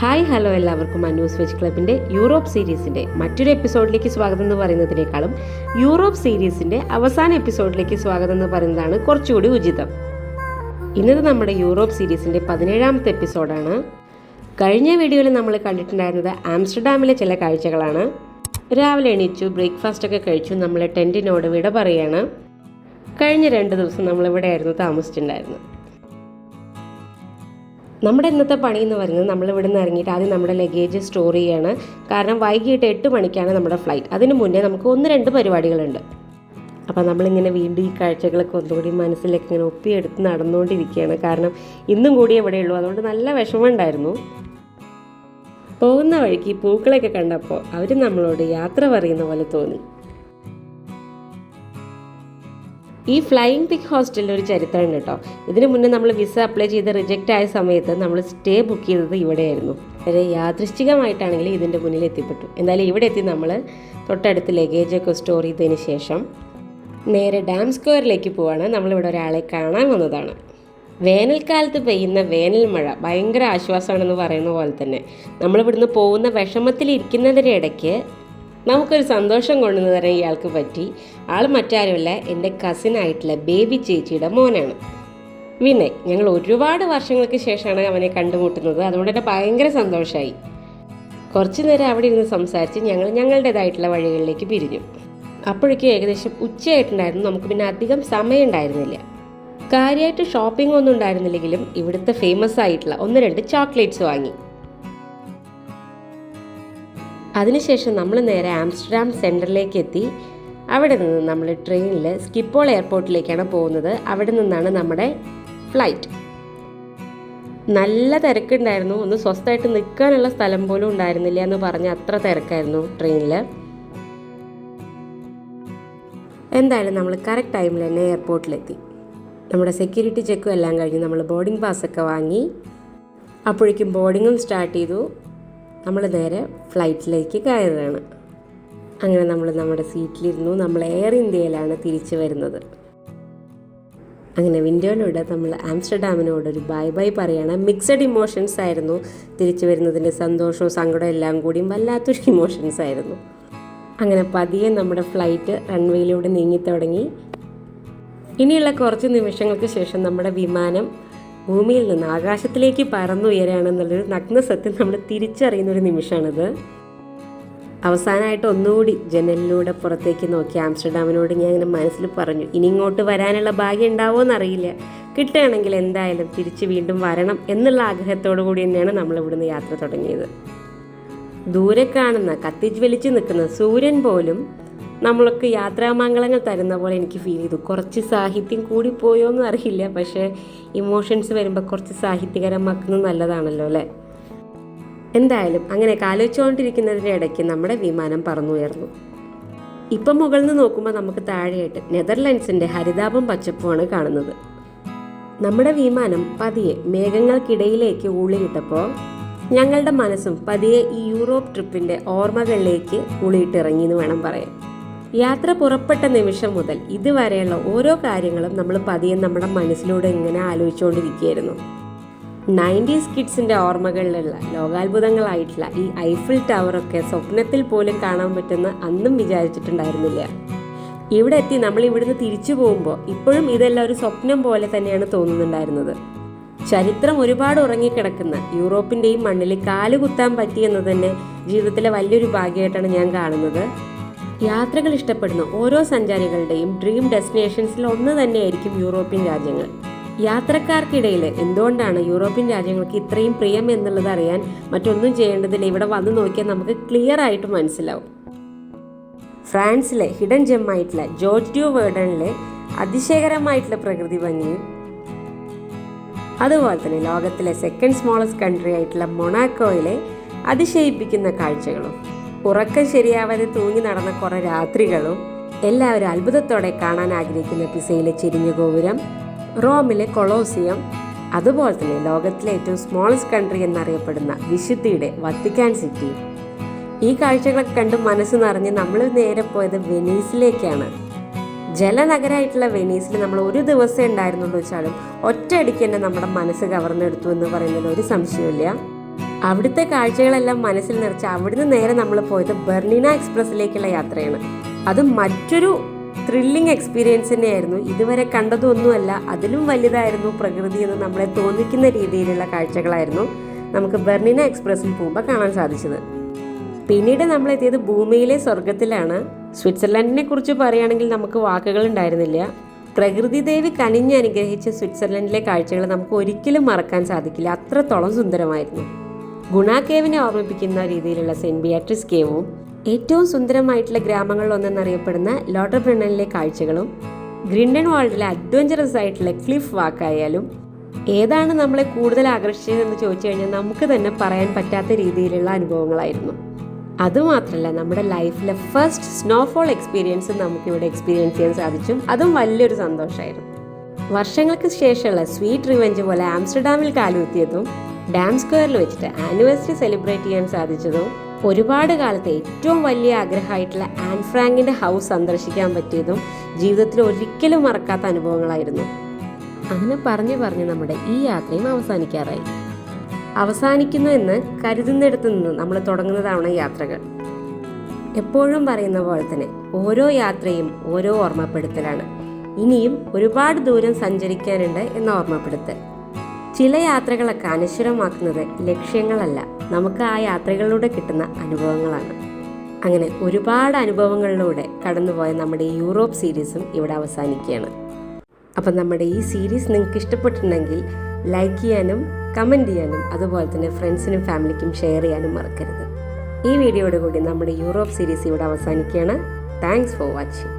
Hi hello എല്ലാവർക്കും അന്യൂസ് veg ക്ലബിന്റെ Europe സീരീസിന്റെ മറ്റൊരു എപ്പിസോഡിലേക്ക് സ്വാഗതം എന്ന് പറയുന്നതിനേക്കാളും യൂറോപ്പ് സീരീസിന്റെ അവസാന എപ്പിസോഡിലേക്ക് സ്വാഗതം എന്ന് പറയുന്നതാണ് കുറച്ചുകൂടി ഉചിതം. ഇന്നത് നമ്മുടെ യൂറോപ്പ് സീരീസിന്റെ പതിനേഴാമത്തെ എപ്പിസോഡാണ്. കഴിഞ്ഞ വീഡിയോയിൽ നമ്മൾ കണ്ടിട്ടുണ്ടായിരുന്നത് ആംസ്റ്റർഡാമിലെ ചില കാഴ്ചകളാണ്. രാവിലെ എണീച്ചു ബ്രേക്ക്ഫാസ്റ്റ് ഒക്കെ കഴിച്ചു നമ്മൾ ടെന്റിനോട് വിട പറയാണ്. കഴിഞ്ഞ രണ്ട് ദിവസം നമ്മളിവിടെയായിരുന്നു താമസിച്ചിട്ടുണ്ടായിരുന്നത്. നമ്മുടെ ഇന്നത്തെ പണി എന്ന് പറയുന്നത് നമ്മൾ ഇവിടെ നിന്ന് ഇറങ്ങിയിട്ട് ആദ്യം നമ്മുടെ ലഗേജ് സ്റ്റോർ ചെയ്യാണ്. കാരണം വൈകിട്ട് എട്ട് മണിക്കാണ് നമ്മുടെ ഫ്ലൈറ്റ് അതിന് മുന്നേ നമുക്ക് ഒന്ന് രണ്ട് പരിപാടികളുണ്ട്. അപ്പോൾ നമ്മളിങ്ങനെ വീണ്ടും ഈ കാഴ്ചകളൊക്കെ ഒന്നുകൂടി മനസ്സിലേക്ക് ഇങ്ങനെ ഒപ്പിയെടുത്ത് നടന്നുകൊണ്ടിരിക്കുകയാണ്. കാരണം ഇന്നും കൂടി ഇവിടെയുള്ളൂ അതുകൊണ്ട് നല്ല വിഷമമുണ്ടായിരുന്നു. പോകുന്ന വഴിക്ക് പൂക്കളൊക്കെ കണ്ടപ്പോൾ അവർ നമ്മളോട് യാത്ര പറയുന്ന പോലെ തോന്നി. ഈ ഫ്ലൈയിങ് പിക് ഹോസ്റ്റലിൽ ഒരു ചരിത്രമുണ്ട് കേട്ടോ. ഇതിന് മുന്നേ നമ്മൾ വിസ അപ്ലൈ ചെയ്ത് റിജക്റ്റ് ആയ സമയത്ത് നമ്മൾ സ്റ്റേ ബുക്ക് ചെയ്തത് ഇവിടെയായിരുന്നു. വളരെ യാദൃശ്ചികമായിട്ടാണെങ്കിൽ ഇതിന്റെ മുന്നിൽ എത്തിപ്പെട്ടു. എന്തായാലും ഇവിടെ എത്തി നമ്മൾ തൊട്ടടുത്ത് ലഗേജൊക്കെ സ്റ്റോർ ചെയ്തതിന് ശേഷം നേരെ ഡാം സ്ക്വയറിലേക്ക് പോവാണ്. നമ്മളിവിടെ ഒരാളെ കാണാൻ വന്നതാണ്. വേനൽക്കാലത്ത് പെയ്യുന്ന വേനൽ മഴ ഭയങ്കര ആശ്വാസമാണെന്ന് പറയുന്ന പോലെ തന്നെ. നമ്മളിവിടുന്ന് പോകുന്ന വിഷമത്തിലിരിക്കുന്നതിന്റെ ഇടയ്ക്ക് നമുക്കൊരു സന്തോഷം കൊണ്ടുവന്ന് തരാൻ ഇയാൾക്ക് പറ്റി. ആൾ മറ്റാരുമല്ല എന്റെ കസിനായിട്ടുള്ള ബേബി ചേച്ചിയുടെ മോനാണ്. വിനയ് ഞങ്ങൾ ഒരുപാട് വർഷങ്ങൾക്ക് ശേഷമാണ് അവനെ കണ്ടുമുട്ടുന്നത്. അതുകൊണ്ട് തന്നെ ഭയങ്കര സന്തോഷമായി കുറച്ചു നേരം അവിടെ ഇരുന്ന് സംസാരിച്ച് ഞങ്ങൾ ഞങ്ങളുടേതായിട്ടുള്ള വഴികളിലേക്ക് പിരിഞ്ഞു. അപ്പോഴേക്കും ഏകദേശം ഉച്ചയായിട്ടുണ്ടായിരുന്നു. നമുക്ക് പിന്നെ അധികം സമയം ഉണ്ടായിരുന്നില്ല കാര്യമായിട്ട് ഷോപ്പിംഗ് ഒന്നും ഉണ്ടായിരുന്നില്ലെങ്കിലും ഇവിടുത്തെ ഫേമസ് ആയിട്ടുള്ള ഒന്ന് രണ്ട് ചോക്ലേറ്റ്സ് വാങ്ങി. അതിനുശേഷം നമ്മൾ നേരെ ആംസ്റ്റർഡാം സെന്ററിലേക്ക് എത്തി അവിടെ നിന്ന് നമ്മൾ ട്രെയിനിൽ സ്കിപ്പോൾ എയർപോർട്ടിലേക്കാണ് പോകുന്നത്. അവിടെ നിന്നാണ് നമ്മുടെ ഫ്ലൈറ്റ്. നല്ല തിരക്കുണ്ടായിരുന്നു. ഒന്ന് സ്വസ്ഥമായിട്ട് നിൽക്കാനുള്ള സ്ഥലം പോലും ഉണ്ടായിരുന്നില്ല എന്ന് പറഞ്ഞ് അത്ര തിരക്കായിരുന്നു ട്രെയിനിൽ. എന്തായാലും നമ്മൾ കറക്റ്റ് ടൈമിൽ തന്നെ എയർപോർട്ടിലെത്തി. നമ്മുടെ സെക്യൂരിറ്റി ചെക്കും എല്ലാം കഴിഞ്ഞ് നമ്മൾ ബോർഡിംഗ് പാസ്സൊക്കെ വാങ്ങി. അപ്പോഴേക്കും ബോർഡിങ്ങും സ്റ്റാർട്ട് ചെയ്തു. നമ്മൾ നേരെ ഫ്ലൈറ്റിലേക്ക് കയറുകയാണ്. അങ്ങനെ നമ്മൾ നമ്മുടെ സീറ്റിലിരുന്നു നമ്മൾ എയർ ഇന്ത്യയിലാണ് തിരിച്ചു വരുന്നത്. അങ്ങനെ വിൻഡോയിലൂടെ നമ്മൾ ആംസ്റ്റർഡാമിനോട് ഒരു ബൈ ബൈ പറയാണ്. മിക്സഡ് ഇമോഷൻസ് ആയിരുന്നു. തിരിച്ചു വരുന്നതിന്റെ സന്തോഷവും സങ്കടവും എല്ലാം കൂടിയും വല്ലാത്തൊരു ഇമോഷൻസ് ആയിരുന്നു. അങ്ങനെ പതിയെ നമ്മുടെ ഫ്ലൈറ്റ് റൺവേയിലൂടെ നീങ്ങി തുടങ്ങി. ഇനിയുള്ള കുറച്ച് നിമിഷങ്ങൾക്ക് ശേഷം നമ്മുടെ വിമാനം ഭൂമിയിൽ നിന്ന് ആകാശത്തിലേക്ക് പറന്നുയരാണെന്നുള്ളൊരു നഗ്ന സത്യം നമ്മൾ തിരിച്ചറിയുന്ന ഒരു നിമിഷമാണിത്. അവസാനമായിട്ട് ഒന്നുകൂടി ജനലിലൂടെ പുറത്തേക്ക് നോക്കി ആംസ്റ്റർഡാമിനോട് ഞാൻ ഇങ്ങനെ മനസ്സിൽ പറഞ്ഞു ഇനി ഇങ്ങോട്ട് വരാനുള്ള ഭാഗ്യം ഉണ്ടാവുമോ എന്നറിയില്ല. കിട്ടുകയാണെങ്കിൽ എന്തായാലും തിരിച്ച് വീണ്ടും വരണം എന്നുള്ള ആഗ്രഹത്തോടു കൂടി തന്നെയാണ് നമ്മൾ ഇവിടുന്ന് യാത്ര തുടങ്ങിയത്. ദൂരെ കാണുന്ന കത്തിജ്വലിച്ച് നിൽക്കുന്ന സൂര്യൻ പോലും നമ്മൾക്ക് യാത്രാമംഗളങ്ങൾ തരുന്ന പോലെ എനിക്ക് ഫീൽ ചെയ്തു. കുറച്ച് സാഹിത്യം കൂടി പോയോ എന്ന് അറിയില്ല. പക്ഷേ ഇമോഷൻസ് വരുമ്പോൾ കുറച്ച് സാഹിത്യകരമാക്കുന്നത് നല്ലതാണല്ലോ അല്ലേ? എന്തായാലും അങ്ങനെ ആലോചിച്ചുകൊണ്ടിരിക്കുന്നതിന്റെ ഇടയ്ക്ക് നമ്മുടെ വിമാനം പറന്നുയർന്നു. ഇപ്പം മുകളിൽ നിന്ന് നോക്കുമ്പോൾ നമുക്ക് താഴെയായിട്ട് നെതർലൻഡ്സിന്റെ ഹരിതാപം പച്ചപ്പുമാണ് കാണുന്നത്. നമ്മുടെ വിമാനം പതിയെ മേഘങ്ങൾക്കിടയിലേക്ക് ഊളിയിട്ടപ്പോൾ ഞങ്ങളുടെ മനസ്സും പതിയെ ഈ യൂറോപ്പ് ട്രിപ്പിന്റെ ഓർമ്മകളിലേക്ക് ഊളിയിട്ടിറങ്ങി എന്ന് വേണം പറയാൻ. യാത്ര പുറപ്പെട്ട നിമിഷം മുതൽ ഇതുവരെയുള്ള ഓരോ കാര്യങ്ങളും നമ്മൾ പതിയെ നമ്മുടെ മനസ്സിലൂടെ ഇങ്ങനെ ആലോചിച്ചുകൊണ്ടിരിക്കുകയായിരുന്നു. നയന്റീസ് കിഡ്സിന്റെ ഓർമ്മകളിലുള്ള ലോകാത്ഭുതങ്ങളായിട്ടുള്ള ഈ ഐഫിൽ ടവറൊക്കെ സ്വപ്നത്തിൽ പോലും കാണാൻ പറ്റുന്ന അന്നും വിചാരിച്ചിട്ടുണ്ടായിരുന്നില്ല. ഇവിടെ എത്തി നമ്മൾ ഇവിടുന്ന് തിരിച്ചു പോകുമ്പോൾ ഇപ്പോഴും ഇതെല്ലാം ഒരു സ്വപ്നം പോലെ തന്നെയാണ് തോന്നുന്നുണ്ടായിരുന്നത്. ചരിത്രം ഒരുപാട് ഉറങ്ങിക്കിടക്കുന്ന യൂറോപ്പിന്റെയും മണ്ണിൽ കാലുകുത്താൻ പറ്റിയെന്നത് തന്നെ ജീവിതത്തിലെ വലിയൊരു ഭാഗ്യമായിട്ടാണ് ഞാൻ കാണുന്നത്. യാത്രകൾ ഇഷ്ടപ്പെടുന്ന ഓരോ സഞ്ചാരികളുടെയും ഡ്രീം ഡെസ്റ്റിനേഷൻസിൽ ഒന്ന് തന്നെയായിരിക്കും യൂറോപ്യൻ രാജ്യങ്ങൾ. യാത്രക്കാർക്കിടയിൽ എന്തുകൊണ്ടാണ് യൂറോപ്യൻ രാജ്യങ്ങൾക്ക് ഇത്രയും പ്രിയം എന്നുള്ളത് അറിയാൻ മറ്റൊന്നും ചെയ്യേണ്ടതില്ല? ഇവിടെ വന്ന് നോക്കിയാൽ നമുക്ക് ക്ലിയർ ആയിട്ട് മനസ്സിലാവും. ഫ്രാൻസിലെ ഹിഡൻ ജെമ്മായിട്ടുള്ള ജോർജ് ഡ്യൂ വേർഡനിലെ അതിശയകരമായിട്ടുള്ള പ്രകൃതി ഭംഗിയും അതുപോലെ തന്നെ ലോകത്തിലെ സെക്കൻഡ് സ്മോളസ്റ്റ് കൺട്രി ആയിട്ടുള്ള മൊണാക്കോയിലെ അതിശയിപ്പിക്കുന്ന കാഴ്ചകളും. ഉറക്കം ശരിയാവാതെ തൂങ്ങി നടന്ന കുറേ രാത്രികളും എല്ലാവരും അത്ഭുതത്തോടെ കാണാൻ ആഗ്രഹിക്കുന്ന പിസയിലെ ചെരിഞ്ഞ ഗോപുരം റോമിലെ കൊളോസിയം അതുപോലെ തന്നെ ലോകത്തിലെ ഏറ്റവും സ്മോളസ്റ്റ് കൺട്രി എന്നറിയപ്പെടുന്ന വിശുദ്ധിയുടെ വത്തിക്കാൻ സിറ്റി. ഈ കാഴ്ചകളൊക്കെ കണ്ട് മനസ്സ് നിറഞ്ഞ് നമ്മൾ നേരെ പോയത് വെനീസിലേക്കാണ്. ജലനഗരമായിട്ടുള്ള വെനീസിൽ നമ്മൾ ഒരു ദിവസം ഉണ്ടായിരുന്നുള്ളൂ വെച്ചാലും ഒറ്റയടിക്ക് തന്നെ നമ്മുടെ മനസ്സ് കവർന്നെടുത്തു എന്ന് പറയുന്നതിൽ ഒരു സംശയമില്ല അവിടുത്തെ കാഴ്ചകളെല്ലാം മനസ്സിൽ നിറച്ച് അവിടുന്ന് നേരെ നമ്മൾ പോയത് ബെർണിന എക്സ്പ്രസ്സിലേക്കുള്ള യാത്രയാണ്. അത് മറ്റൊരു ത്രില്ലിംഗ് എക്സ്പീരിയൻസ് തന്നെയായിരുന്നു. ഇതുവരെ കണ്ടതൊന്നുമല്ല അതിലും വലുതായിരുന്നു പ്രകൃതി എന്ന് നമ്മളെ തോന്നിക്കുന്ന രീതിയിലുള്ള കാഴ്ചകളായിരുന്നു നമുക്ക് ബെർണിന എക്സ്പ്രസ്സിൽ പോകുമ്പോൾ കാണാൻ സാധിച്ചത്. പിന്നീട് നമ്മൾ എത്തിയത് ഭൂമിയിലെ സ്വർഗത്തിലാണ് സ്വിറ്റ്സർലൻഡിനെ കുറിച്ച് പറയുകയാണെങ്കിൽ നമുക്ക് വാക്കുകൾ ഉണ്ടായിരുന്നില്ല. പ്രകൃതി ദേവി കനിഞ്ഞ് അനുഗ്രഹിച്ച സ്വിറ്റ്സർലൻഡിലെ കാഴ്ചകൾ നമുക്ക് ഒരിക്കലും മറക്കാൻ സാധിക്കില്ല. അത്രത്തോളം സുന്ദരമായിരുന്നു. ഗുണ കേവിനെ ഓർമ്മിപ്പിക്കുന്ന രീതിയിലുള്ള സെന്റ് ബിയാട്രിസ് കേവും ഏറ്റവും സുന്ദരമായിട്ടുള്ള ഗ്രാമങ്ങളിൽ ഒന്നെന്നറിയപ്പെടുന്ന ലോട്ടർ ബ്രണ്ണനിലെ കാഴ്ചകളും ഗ്രിൻഡൻ വാൾഡിലെ അഡ്വഞ്ചറസ് ആയിട്ടുള്ള ക്ലിഫ് വാക്കായാലും ഏതാണ് നമ്മളെ കൂടുതൽ ആകർഷിച്ചതെന്ന് ചോദിച്ചു കഴിഞ്ഞാൽ നമുക്ക് തന്നെ പറയാൻ പറ്റാത്ത രീതിയിലുള്ള അനുഭവങ്ങളായിരുന്നു. അതുമാത്രമല്ല നമ്മുടെ ലൈഫിലെ ഫസ്റ്റ് സ്നോഫോൾ എക്സ്പീരിയൻസ് നമുക്കിവിടെ എക്സ്പീരിയൻസ് ചെയ്യാൻ സാധിച്ചു. അതും വലിയൊരു സന്തോഷമായിരുന്നു. വർഷങ്ങൾക്ക് ശേഷമുള്ള സ്വീറ്റ് റിവെഞ്ച് പോലെ ആംസ്റ്റർഡാമിൽ കാലുകുത്തിയതും ഡാം സ്ക്വയറിൽ വെച്ചിട്ട് ആനിവേഴ്സറി സെലിബ്രേറ്റ് ചെയ്യാൻ സാധിച്ചതും ഒരുപാട് കാലത്തെ ഏറ്റവും വലിയ ആഗ്രഹമായിട്ടുള്ള ആൻ ഫ്രാങ്കിന്റെ ഹൗസ് സന്ദർശിക്കാൻ പറ്റിയതും ജീവിതത്തിൽ ഒരിക്കലും മറക്കാത്ത അനുഭവങ്ങളായിരുന്നു. അങ്ങനെ പറഞ്ഞു പറഞ്ഞ് നമ്മുടെ ഈ യാത്രയും അവസാനിക്കാറായി. അവസാനിക്കുന്നു എന്ന് കരുതുന്നിടത്ത് നിന്ന് നമ്മൾ തുടങ്ങുന്നതാണ് യാത്രകൾ. എപ്പോഴും പറയുന്ന പോലെ തന്നെ ഓരോ യാത്രയും ഓരോ ഓർമ്മപ്പെടുത്തലാണ്. ഇനിയും ഒരുപാട് ദൂരം സഞ്ചരിക്കാനുണ്ട് എന്ന ഓർമ്മപ്പെടുത്തൽ. ചില യാത്രകളൊക്കെ അനശ്വരമാക്കുന്നത് ലക്ഷ്യങ്ങളല്ല. നമുക്ക് ആ യാത്രകളിലൂടെ കിട്ടുന്ന അനുഭവങ്ങളാണ്. അങ്ങനെ ഒരുപാട് അനുഭവങ്ങളിലൂടെ കടന്നുപോയ നമ്മുടെ യൂറോപ്പ് സീരീസും ഇവിടെ അവസാനിക്കുകയാണ്. അപ്പം നമ്മുടെ ഈ സീരീസ് നിങ്ങൾക്ക് ഇഷ്ടപ്പെട്ടിട്ടുണ്ടെങ്കിൽ ലൈക്ക് ചെയ്യാനും കമന്റ് ചെയ്യാനും അതുപോലെ തന്നെ ഫ്രണ്ട്സിനും ഫാമിലിക്കും ഷെയർ ചെയ്യാനും മറക്കരുത്. ഈ വീഡിയോയോട് കൂടി നമ്മുടെ യൂറോപ്പ് സീരീസ് ഇവിടെ അവസാനിക്കുകയാണ്. Thanks for watching.